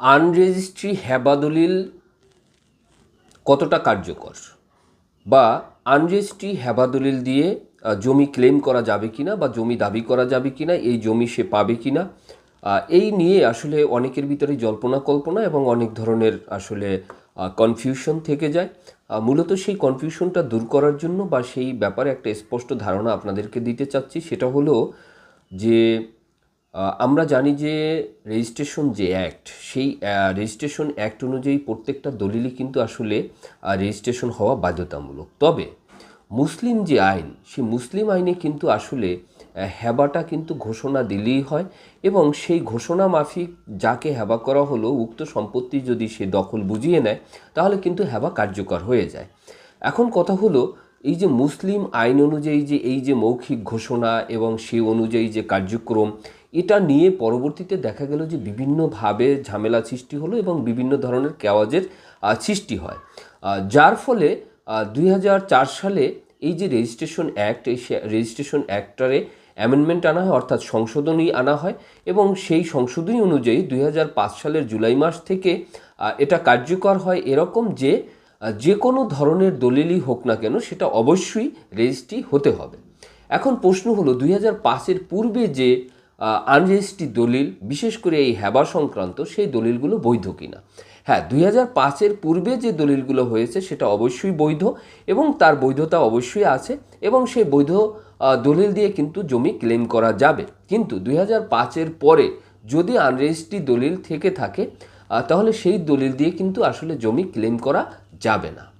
আনরেজিস্ট্রি হেবা দলিল কতটা কার্যকর? বা আনরেজিস্ট্রি হেবা দলিল দিয়ে জমি ক্লেম করা যাবে কি না বা জমি দাবি করা যাবে কিনা, এই জমি সে পাবে কি না এই নিয়ে আসলে অনেকের ভিতরে জল্পনা কল্পনা এবং অনেক ধরনের আসলে কনফিউশন থেকে যায়। মূলত সেই কনফিউশনটা দূর করার জন্য বা সেই ব্যাপারে একটা স্পষ্ট ধারণা আপনাদেরকে দিতে চাচ্ছি, সেটা হলো যে আমরা জানি যে রেজিস্ট্রেশন যে অ্যাক্ট সেই রেজিস্ট্রেশন অ্যাক্ট অনুযায়ী প্রত্যেকটা দলিলই কিন্তু আসলে রেজিস্ট্রেশন হওয়া বাধ্যতামূলক। তবে মুসলিম যে আইন সেই মুসলিম আইনে কিন্তু আসলে আহ, হেবাটা কিন্তু ঘোষণা দিলেই হয় এবং সেই ঘোষণা মাফিক যাকে হেবা করা হলো উক্ত সম্পত্তি যদি সে দখল বুঝিয়ে নেয় তাহলে কিন্তু হেবা কার্যকর হয়ে যায়। এখন কথা হলো এই যে মুসলিম আইন অনুযায়ী যে এই যে মৌখিক ঘোষণা এবং সে অনুযায়ী যে কার্যক্রম, এটা নিয়ে পরবর্তীতে দেখা গেল যে বিভিন্নভাবে ঝামেলা সৃষ্টি হলো এবং বিভিন্ন ধরনের কেওয়াজের সৃষ্টি হয়। যার ফলে দুই হাজার চার সালে এই যে রেজিস্ট্রেশন অ্যাক্ট, এই রেজিস্ট্রেশন অ্যাক্টারে অ্যামেন্ডমেন্ট আনা হয়, অর্থাৎ সংশোধনী আনা হয় এবং সেই সংশোধনী অনুযায়ী দুই হাজার পাঁচ সালের জুলাই মাস থেকে এটা কার্যকর হয় এরকম যে যে কোনো ধরনের দলিলই হোক না কেন সেটা অবশ্যই রেজিস্ট্রি হতে হবে। এখন প্রশ্ন হলো, দুই হাজার পাঁচের পূর্বে যে আনরেজিস্ট্রি দলিল, বিশেষ করে এই হেবা সংক্রান্ত, সেই দলিলগুলো বৈধ কিনা? হ্যাঁ দুই হাজার পাঁচের পূর্বে যে দলিলগুলো হয়েছে সেটা অবশ্যই বৈধ এবং তার বৈধতা অবশ্যই আছে এবং সেই বৈধ দলিল দিয়ে কিন্তু জমি ক্লেম করা যাবে। কিন্তু দুই হাজার পাঁচের পরে যদি আনরেজিস্ট্রি দলিল থেকে থাকে তাহলে সেই দলিল দিয়ে কিন্তু আসলে জমি ক্লেম করা যাবে না।